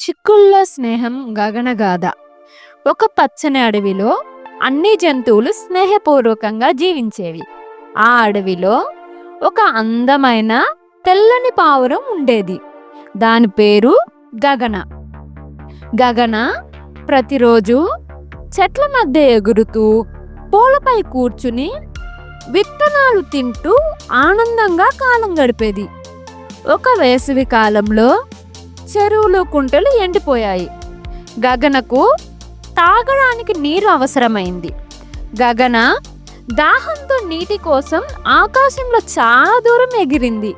చిక్కుళ్ళ స్నేహం గగనగాథ. ఒక పచ్చని అడవిలో అన్ని జంతువులు స్నేహపూర్వకంగా జీవించేవి. ఆ అడవిలో ఒక అందమైన తెల్లని పావురం ఉండేది. దాని పేరు గగన. గగన ప్రతిరోజు చెట్ల మధ్య ఎగురుతూ పూలపై కూర్చుని విత్తనాలు తింటూ ఆనందంగా కాలం గడిపేది. ఒక వేసవి కాలంలో చెరువులు కుంటలు ఎండిపోయాయి. గగనకు తాగడానికి నీరు అవసరమైంది. గగన దాహంతో నీటి కోసం ఆకాశంలో చాలా దూరం ఎగిరింది.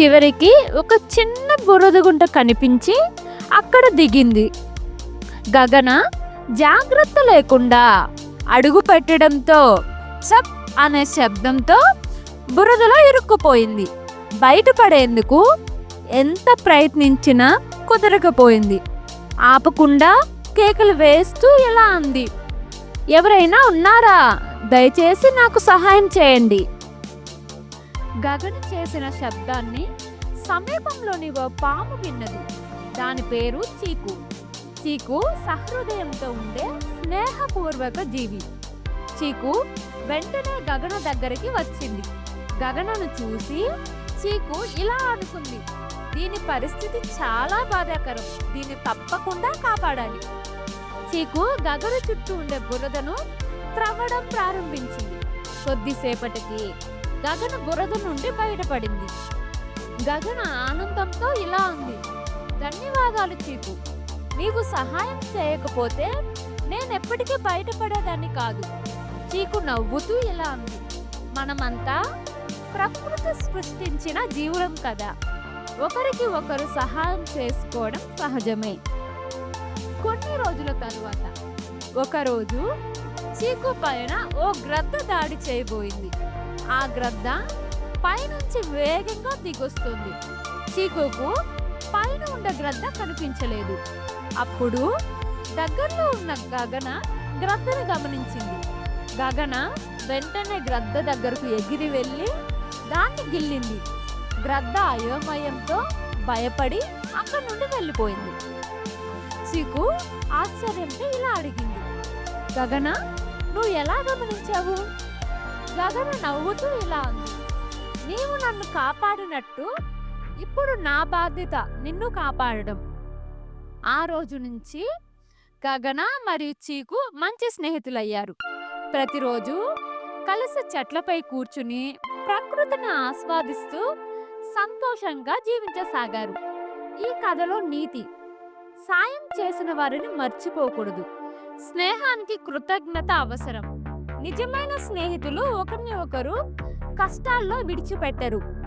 చివరికి ఒక చిన్న బురదగుంట కనిపించి అక్కడ దిగింది. గగన జాగ్రత్త లేకుండా అడుగు పెట్టడంతో చప్ అనే శబ్దంతో బురదలో ఇరుక్కుపోయింది. బయటపడేందుకు ఎంత ప్రయత్నించినా కుదరకపోయింది. ఆపకుండా కేకలు వేస్తూ ఇలా అంది. ఎవరైనా ఉన్నారా? దయచేసి నాకు సహాయం చేయండి. గగన చేసిన శబ్దాన్ని సమీపంలోని ఓ పాము విన్నది. దాని పేరు చీకు. చీకు సహృదయంతో ఉండే స్నేహపూర్వక జీవి. చీకు వెంటనే గగన దగ్గరికి వచ్చింది. గగనను చూసి చీకు ఇలా అనుకుంది. దీని పరిస్థితి చాలా బాధాకరం. దీన్ని తప్పకుండా కాపాడాలి. చీకు గగను చుట్టూ ఉండే బురదను త్రవ్వడం ప్రారంభించింది. కొద్దిసేపటికి గగన బురద నుండి బయటపడింది. గగన ఆనందంతో ఇలా ఉంది ధన్యవాదాలు చీకు. నీవు సహాయం చేయకపోతే నేనెప్పటికీ బయటపడేదాన్ని కాదు. చీకు నవ్వుతూ ఇలా ఉంది మనమంతా ప్రకృతి సృష్టించిన జీవులం కదా. ఒకరికి ఒకరు సహాయం చేసుకోవడం సహజమే. కొన్ని రోజుల తరువాత ఒకరోజు చీకు పైన ఓ గ్రద్ద దాడి చేయబోయింది. ఆ గ్రద్ద పైనుంచి వేగంగా దిగొస్తుంది. చీకుకు పైన ఉన్న గ్రద్ద కనిపించలేదు. అప్పుడు దగ్గరలో ఉన్న గగన గ్రద్దను గమనించింది. గగన వెంటనే గ్రద్ద దగ్గరకు ఎగిరి వెళ్ళి దాన్ని గిల్లింది. గ్రద్ద అయోమయంతో భయపడి అక్కడి నుండి వెళ్ళిపోయింది. చీకు ఆశ్చర్యంతో ఇలా అడిగింది గగన నువ్వు ఎలా గమనించావు? గగన నవ్వుతూ ఇలా అంది నీవు నన్ను కాపాడినట్టు ఇప్పుడు నా బాధ్యత నిన్ను కాపాడడం. ఆ రోజు నుంచి గగన మరియు చీకు మంచి స్నేహితులయ్యారు. ప్రతిరోజు కలిసి చెట్లపై కూర్చుని ప్రకృతిని ఆస్వాదిస్తూ సంతోషంగా జీవించసాగారు. ఈ కథలో నీతి. సాయం చేసిన వారిని మర్చిపోకూడదు. స్నేహానికి కృతజ్ఞత అవసరం. నిజమైన స్నేహితులు ఒకరిని ఒకరు కష్టాల్లో విడిచిపెట్టరు.